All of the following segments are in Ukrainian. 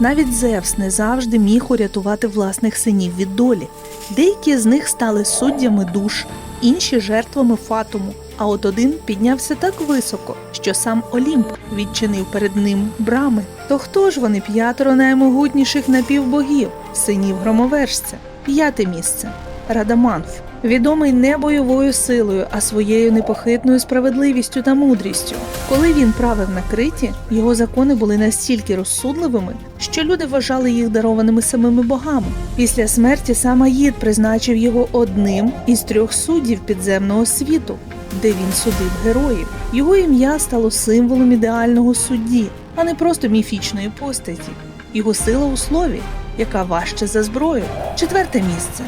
Навіть Зевс не завжди міг урятувати власних синів від долі. Деякі з них стали суддями душ, інші жертвами фатуму. А от один піднявся так високо, що сам Олімп відчинив перед ним брами. То хто ж вони п'ятеро наймогутніших напівбогів, синів громовержця? П'яте місце Радаманф, відомий не бойовою силою, а своєю непохитною справедливістю та мудрістю. Коли він правив на Криті, його закони були настільки розсудливими, що люди вважали їх дарованими самими богами. Після смерті сам Аїд призначив його одним із трьох суддів підземного світу, де він судив героїв. Його ім'я стало символом ідеального судді, а не просто міфічної постаті. Його сила у слові, яка важче за зброю. Четверте місце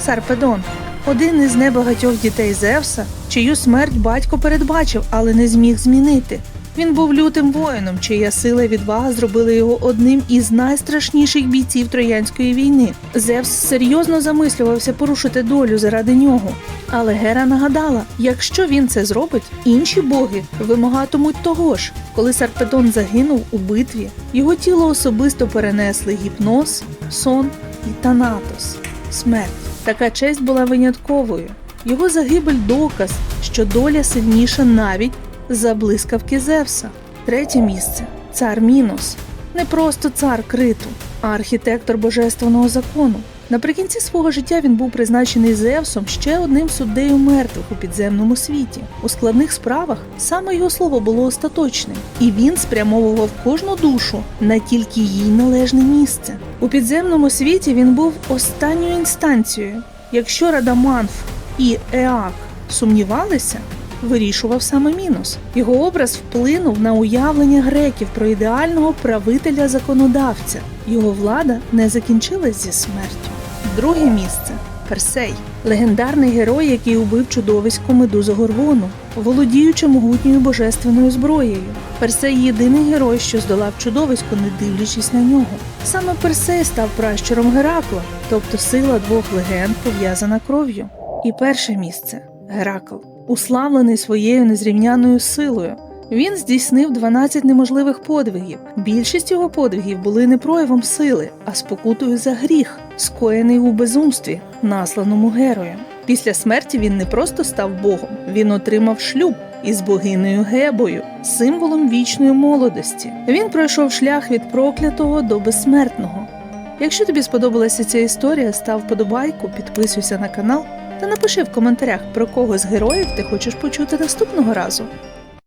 Сарпедон, один із небагатьох дітей Зевса, чию смерть батько передбачив, але не зміг змінити. Він був лютим воїном, чия сила і відвага зробили його одним із найстрашніших бійців Троянської війни. Зевс серйозно замислювався порушити долю заради нього. Але Гера нагадала, якщо він це зробить, інші боги вимагатимуть того ж. Коли Сарпедон загинув у битві, його тіло особисто перенесли гіпноз, сон і Танатос смерть. Така честь була винятковою. Його загибель доказ, що доля сильніша навіть за блискавки Зевса. Третє місце цар Мінос. Не просто цар криту, а архітектор божественного закону. Наприкінці свого життя він був призначений Зевсом ще одним суддею мертвих у підземному світі. У складних справах саме його слово було остаточним, і він спрямовував кожну душу на тільки їй належне місце. У підземному світі він був останньою інстанцією. Якщо Радаманф і Еак сумнівалися, вирішував саме Мінос. Його образ вплинув на уявлення греків про ідеального правителя законодавця. Його влада не закінчилась зі смертю. Друге місце Персей, легендарний герой, який убив чудовисько медузу Горгону, володіючи могутньою божественною зброєю. Персей єдиний герой, що здолав чудовисько, не дивлячись на нього. Саме Персей став пращуром Геракла, тобто сила двох легенд пов'язана кров'ю. І перше місце Геракл, уславлений своєю незрівняною силою. Він здійснив 12 неможливих подвигів. Більшість його подвигів були не проявом сили, а спокутою за гріх, скоєний у безумстві, насланому героєм. Після смерті він не просто став богом, він отримав шлюб із богинею Гебою, символом вічної молодості. Він пройшов шлях від проклятого до безсмертного. Якщо тобі сподобалася ця історія, став вподобайку, підписуйся на канал та напиши в коментарях, про кого з героїв ти хочеш почути наступного разу.